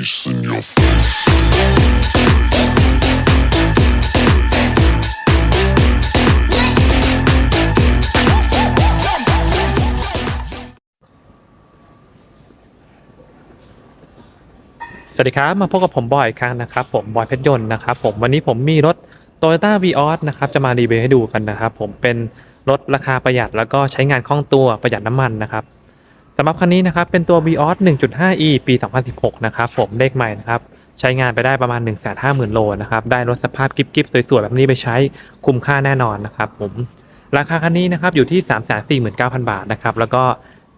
face in your face. สวัสดีครับ มาพบกับผมบอยครั้งนะครับ ผมบอยเพชรยนต์นะครับผมวันนี้ผมมีรถ Toyota v ีออสนะครับจะมารีวิวให้ดูกันนะครับ ผมเป็นรถราคาประหยัดแล้วก็ใช้งานคล่องตัวประหยัดน้ำมันนะครับ สำหรับคันนี้นะครับเป็นตัว v ีออส 1.5e ปี 2016 นะครับผมเลขใหม่นะครับใช้งานไปได้ประมาณ 150,000 โลนะครับได้รถสภาพกิ๊บๆสวยๆ แบบนี้ไปใช้คุ้มค่าแน่นอนนะครับผมราคาคันนี้นะครับอยู่ที่ 349,000 บาทนะครับแล้วก็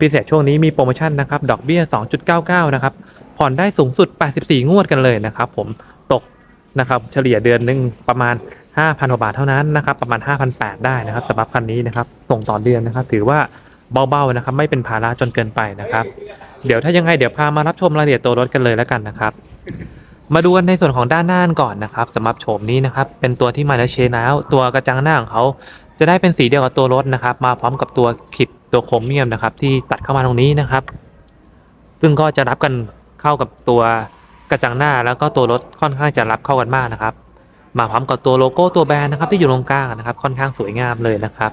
พิเศษช่วงนี้มีโปรโมชั่นนะครับดอกเบี้ย 2.99 นะครับผ่อนได้สูงสุด 84 งวดกันเลยนะครับผมตกนะครับเฉลี่ยเดือนหนึ่งประมาณ 5,000กว่าบาทเท่านั้นนะครับประมาณ 5,800 ได้นะครับสำหรับคันนี้นะครับส่งต่อเดือนนะครับถือว่า เบาๆนะครับ ไม่เป็นภาระจนเกินไปนะครับ เดี๋ยวถ้ายังไงเดี๋ยวพามารับชมรายละเอียดตัวรถกันเลยแล้วกันนะครับ มาดูกันในส่วนของด้านหน้าก่อนนะครับสำหรับโฉมนี้นะครับ เป็นตัวที่มาแล้วเชนแล้วตัวกระจังหน้าของเขาจะได้เป็นสีเดียวกับตัวรถนะครับ มาพร้อมกับตัวขิดตัวโครเมียมนะครับ ที่ตัดเข้ามาตรงนี้นะครับ ซึ่งก็จะรับกันเข้ากับตัวกระจังหน้าแล้วก็ตัวรถค่อนข้างจะรับเข้ากันมากนะครับ มาพร้อมกับตัวโลโก้ตัวแบรนด์นะครับ ที่อยู่ตรงกลางนะครับ ค่อนข้างสวยงามเลยนะครับ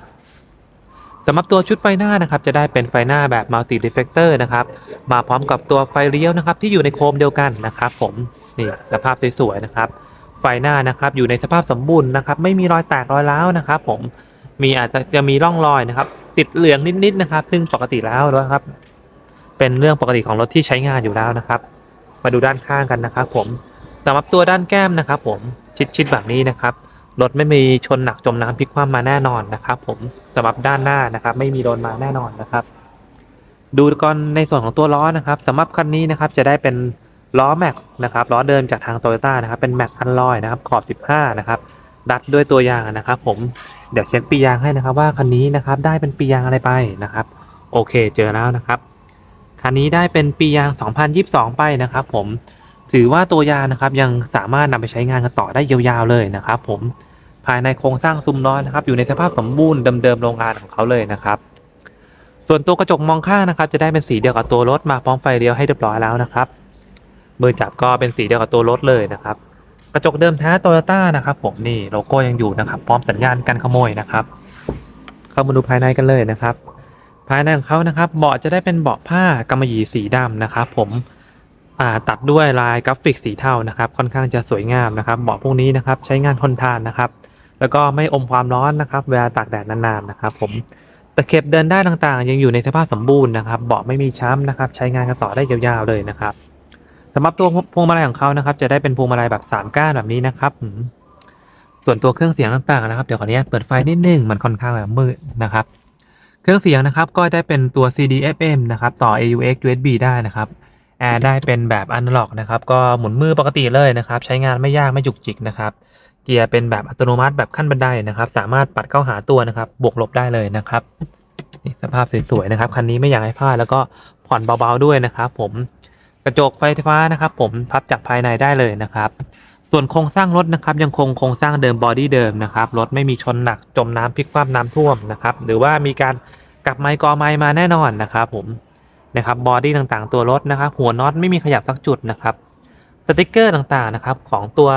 สำหรับตัวชุดไฟหน้านะครับจะได้เป็นไฟหน้าแบบ multi reflector นะครับมาพร้อมกับตัวไฟเลี้ยวนะครับที่อยู่ในโคมเดียวกันนะครับผมนี่สภาพสวยๆนะครับ ไฟหน้านะครับอยู่ในสภาพสมบูรณ์นะครับไม่มีรอยแตกรอยร้าวนะครับผมมีอาจจะจะมีร่องรอยนะครับ ติดเหลืองนิดๆนะครับ ซึ่งปกติแล้วนะครับ เป็นเรื่องปกติของรถที่ใช้งานอยู่แล้วนะครับ มาดูด้านข้างกันนะครับ ผมสำหรับตัวด้านแก้มนะครับ ผมชิดๆแบบนี้นะครับ รถไม่มีชนหนักจมน้ำพลิกคว่ำมาแน่นอนนะครับ ผมสำหรับด้านหน้านะครับ ไม่มีโดนมาแน่นอนนะครับ ดูก่อนในส่วนของตัวล้อนะครับสำหรับคันนี้นะครับ จะได้เป็นล้อแม็กนะครับล้อเดิมจากทางโตโยต้านะครับ เป็นแม็กพันลอยนะครับ ขอบ 15 นะครับ ดัดด้วยตัวยางนะครับ ผมเดี๋ยวเช็คปียางให้นะครับ ว่าคันนี้นะครับ ได้เป็นปียางอะไรไปนะครับ โอเคเจอแล้วนะครับคันนี้ได้เป็นปียาง 2022 ไปนะครับ ผมถือว่าตัวยางนะครับยังสามารถนำไปใช้งานกันต่อได้ยาวๆเลยนะครับ ผม ภายในโครงสร้างซุ้มล้อนะครับ อยู่ในสภาพสมบูรณ์เดิมๆโรงงานของเขาเลยนะครับ ส่วนตัวกระจกมองข้างนะครับ จะได้เป็นสีเดียวกับตัวรถมาพร้อมไฟเลี้ยวให้เรียบร้อยแล้วนะครับมือจับก็เป็นสีเดียวกับตัวรถเลยนะครับ กระจกเดิมแท้โตโยต้านะครับ ผมนี่โลโก้ยังอยู่นะครับ พร้อมสัญญาณการขโมยนะครับ เข้ามาดูภายในกันเลยนะครับ ภายในของเขานะครับเบาะจะได้เป็นเบาะผ้ากำมะหยี่สีดำนะครับ ผมตัดด้วยลายกราฟิกสีเทานะครับ ค่อนข้างจะสวยงามนะครับเบาะพวกนี้นะครับ ใช้งานทนทานนะครับ แล้วก็ไม่อมความร้อนนะครับ เวลาตากแดดนานๆนะครับ ผมตะเข็บเดินได้ต่างๆ ยังอยู่ในสภาพสมบูรณ์นะครับเบาะไม่มีช้ำนะครับ ใช้งานกันต่อได้ยาวๆเลยนะครับสำหรับตัวพวงมาลัยของเขานะครับ จะได้เป็นพวงมาลัยแบบสามก้านแบบนี้นะครับส่วนตัวเครื่องเสียงต่างๆนะครับเดี๋ยวขออนุญาตเปิดไฟนิดนึงมันค่อนข้างแบบมืดนะครับ เครื่องเสียงนะครับก็ได้เป็นตัว CD FM นะครับต่อ AUX USB ได้นะครับแอร์ได้เป็นแบบอนาล็อกนะครับ ก็หมุนมือปกติเลยนะครับ ใช้งานไม่ยากไม่จุกจิกนะครับ เกียร์เป็นแบบอัตโนมัติแบบขั้นบันไดนะครับ สามารถปัดเข้าหาตัวนะครับ บวกลบได้เลยนะครับนี่สภาพสวยๆนะครับคันนี้ไม่อยากให้พลาดแล้วก็ผ่อนเบาๆด้วยนะครับผมกระจกไฟฟ้านะครับ ผมพับจากภายในได้เลยนะครับ ส่วนโครงสร้างรถนะครับ ยังคงโครงสร้างเดิมบอดี้เดิมนะครับรถไม่มีชนหนักจมน้ำพลิกคว่ำน้ำท่วมนะครับ หรือว่ามีการกลับไม้กอไม้มาแน่นอนนะครับ ผมนะครับบอดี้ต่างๆ ตัวรถนะครับ หัวน็อตไม่มีขยับสักจุดนะครับสติกเกอร์ต่างๆนะครับ ของตัว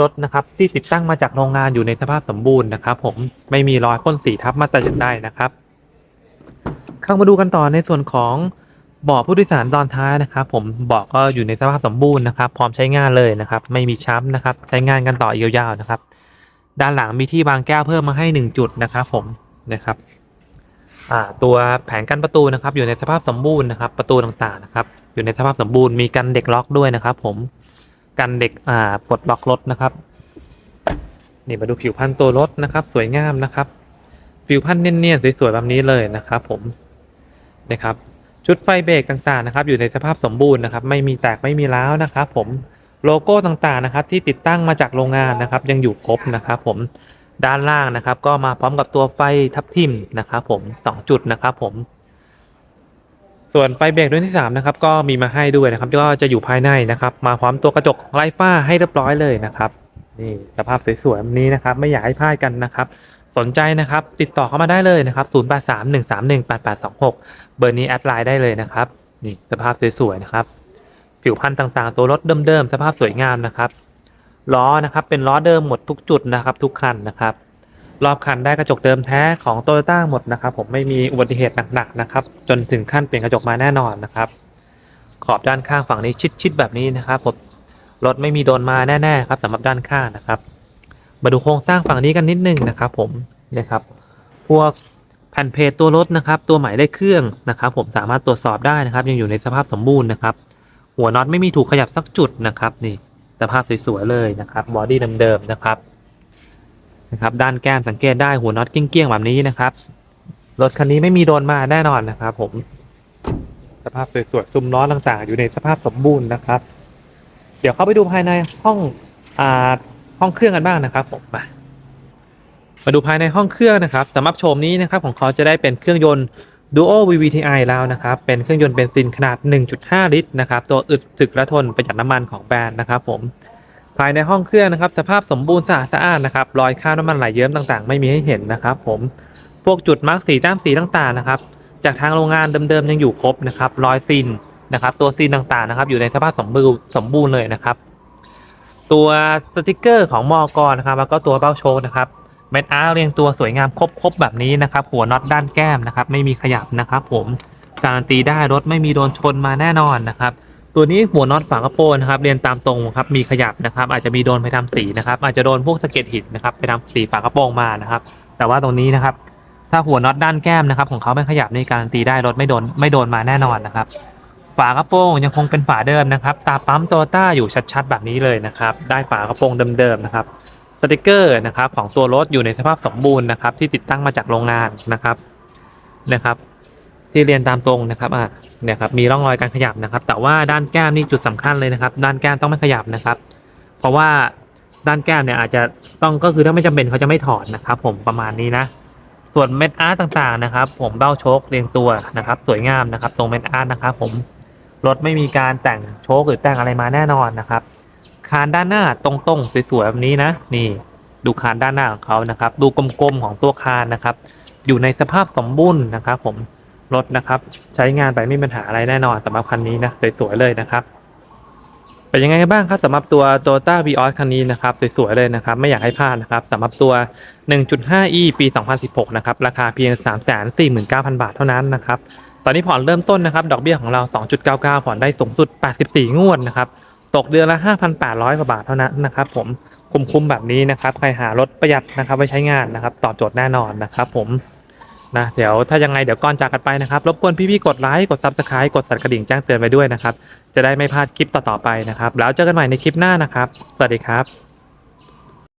รถนะครับที่ติดตั้งมาจากโรงงานอยู่ในสภาพสมบูรณ์นะครับ ผมไม่มีรอยพ่นสีทับมาแต่อย่างใดนะครับ เข้ามาดูกันต่อในส่วนของเบาะผู้โดยสารตอนท้ายนะครับ ผมเบาะก็อยู่ในสภาพสมบูรณ์นะครับ พร้อมใช้งานเลยนะครับ ไม่มีช้ำนะครับ ใช้งานกันต่อยาวๆนะครับ ด้านหลังมีที่วางแก้วเพิ่มมาให้ 1 จุดนะครับ ผมนะครับอ่าตัวแผงกั้นประตูนะครับ อยู่ในสภาพสมบูรณ์นะครับ ประตูต่างๆนะครับ อยู่ในสภาพสมบูรณ์มีกันเด็กล็อกด้วยนะครับ ผม กันเด็กอ่าปลดล็อกรถนะครับนี่มาดูผิวพันธุ์ตัวรถนะครับ สวยงามนะครับ ผิวพันธุ์เนียนๆสวยๆแบบนี้เลยนะครับ ผมนะครับ ชุดไฟเบรกต่างๆนะครับ อยู่ในสภาพสมบูรณ์นะครับ ไม่มีแตกไม่มีร้าวนะครับ ผมโลโก้ต่างๆนะครับ ที่ติดตั้งมาจากโรงงานนะครับ ยังอยู่ครบนะครับ ผมด้านล่างนะครับ ก็มาพร้อมกับตัวไฟทับทิมนะครับ ผมสองจุดนะครับ ผม ส่วนไฟเบรกดวงที่3นะครับก็มีมาให้ด้วยนะครับก็จะอยู่ภายในนะครับมาพร้อมตัวกระจกไร้ฝ้าให้เรียบร้อยเลยนะครับนี่สภาพสวยๆแบบนี้นะครับไม่อยากให้พลาดกันนะครับ สนใจนะครับติดต่อเข้ามาได้เลยนะครับ 0831318826 เบอร์นี้แอดไลน์ได้เลยนะครับนี่สภาพสวยๆนะครับ ผิวพรรณต่างๆ ตัวรถเดิมๆสภาพสวยงามนะครับล้อนะครับเป็นล้อเดิมหมดทุกจุดนะครับ ทุกคันนะครับ รอบคันได้กระจกเดิมแท้ของโตโยต้าหมดนะครับ ผมไม่มีอุบัติเหตุหนักๆนะครับ จนถึงขั้นเปลี่ยนกระจกมาแน่นอนนะครับ ขอบด้านข้างฝั่งนี้ชิดๆแบบนี้นะครับผมรถไม่มีโดนมาแน่ๆครับสำหรับด้านข้างนะครับ มาดูโครงสร้างฝั่งนี้กันนิดนึงนะครับ ผมนะครับ พวกแผ่นเพจตัวรถนะครับ ตัวหมายเลขเครื่องนะครับ ผมสามารถตรวจสอบได้นะครับ ยังอยู่ในสภาพสมบูรณ์นะครับ หัวน็อตไม่มีถูกขยับสักจุดนะครับ นี่สภาพสวยๆเลยนะครับบอดี้เดิมๆนะครับ นะครับด้านแก้มสังเกตได้หัวน็อตเกี้ยงๆแบบนี้นะครับรถคันนี้ไม่มีโดนมาแน่นอนนะครับผม สภาพสวยๆซุ้มล้อต่างๆ อยู่ในสภาพสมบูรณ์นะครับ เดี๋ยวเข้าไปดูภายในห้องอ่าห้องเครื่องกันบ้างนะครับผมมามาดูภายในห้องเครื่องนะครับสำหรับโฉมนี้นะครับของเขาจะได้เป็นเครื่องยนต์ Duo VVTi แล้วนะครับ เป็นเครื่องยนต์เบนซินขนาด 1.5 ลิตรนะครับ ตัวอึดถึกและทนประหยัดน้ำมันของแบรนด์นะครับผม ภายในห้องเครื่องนะครับ สภาพสมบูรณ์สะอาดสะอานนะครับรอยคราบน้ำมันไหลเยิ้มต่างๆ ไม่มีให้เห็นนะครับ ผมพวกจุดมาร์กสีแต้มสีต่างๆนะครับ จากทางโรงงานเดิมๆยังอยู่ครบนะครับรอยซีนนะครับ ตัวซีนต่างๆนะครับ อยู่ในสภาพสมบูรณ์สมบูรณ์เลยนะครับ ตัวสติกเกอร์ของมอกรนะครับ แล้วก็ตัวเบ้าโชว์นะครับเม็ดอาร์เรียงตัวสวยงามครบๆแบบนี้นะครับ หัวน็อตด้านแก้มนะครับ ไม่มีขยับนะครับ ผมการันตีได้รถไม่มีโดนชนมาแน่นอนนะครับ ตัวนี้หัวน็อตฝากระโปรงนะครับเรียนตามตรงครับมีขยับนะครับ อาจจะมีโดนไปทำสีนะครับ อาจจะโดนพวกสะเก็ดหินนะครับไปทำสีฝากระโปรงมานะครับ แต่ว่าตรงนี้นะครับ ถ้าหัวน็อตด้านแก้มนะครับ ของเขาไม่ขยับในการันตีได้รถไม่โดนไม่โดนมาแน่นอนนะครับ ฝากระโปรงยังคงเป็นฝาเดิมนะครับ ตาปั๊มโตต้าอยู่ชัดๆ แบบนี้เลยนะครับ ได้ฝากระโปรงเดิมๆนะครับสติกเกอร์นะครับของตัวรถอยู่ในสภาพสมบูรณ์นะครับ ที่ติดตั้งมาจากโรงงานนะครับนะครับ ที่เรียนตามตรงนะครับอะ นี่ยครับมีร่องรอยการขยับนะครับ แต่ว่าด้านแก้มนี่จุดสำคัญเลยนะครับ ด้านแก้มต้องไม่ขยับนะครับ เพราะว่าด้านแก้มเนี่ยอาจจะต้องก็คือถ้าไม่จำเป็นเขาจะไม่ถอดนะครับ ผมประมาณนี้นะส่วนเม็ดอาร์ตต่างๆนะครับ ผมเบ้าโชคเรียงตัวนะครับ สวยงามนะครับ ตรงเม็ดอาร์ตนะครับ ผมรถไม่มีการแต่งโชคหรือแต่งอะไรมาแน่นอนนะครับคานด้านหน้าตรงๆสวยๆแบบนี้นะ นี่ดูคานด้านหน้าของเขานะครับ ดูกลมๆของตัวคานนะครับ อยู่ในสภาพสมบูรณ์นะครับ ผม รถนะครับ ใช้งานไปไม่มีปัญหาอะไรแน่นอนสำหรับคันนี้นะสวยๆเลยนะครับเป็นยังไงกันบ้างครับสำหรับตัว Toyota Vios คันนี้นะครับสวยๆเลยนะครับ ไม่อยากให้พลาดนะครับสำหรับตัว 1.5e ปี 2016 นะครับ ราคาเพียง 349,000 บาทเท่านั้นนะครับ ตอนนี้ผ่อนเริ่มต้นนะครับ ดอกเบี้ยของเรา 2.99 ผ่อนได้สูงสุด 84 งวดนะครับ ตกเดือนละ 5,800 กว่าบาทเท่านั้นนะครับ ผมคุ้มๆแบบนี้นะครับ ใครหารถประหยัดนะครับไว้ใช้งานนะครับตอบโจทย์แน่นอนนะครับ ผม นะเดี๋ยวถ้ายังไงเดี๋ยวก่อนจากกันไปนะครับ รบกวนพี่ๆกดไลค์กด Subscribe กดสั่นกระดิ่งแจ้งเตือนไปด้วยนะครับ จะได้ไม่พลาดคลิปต่อๆไปนะครับ แล้วเจอกันใหม่ในคลิปหน้านะครับ สวัสดีครับ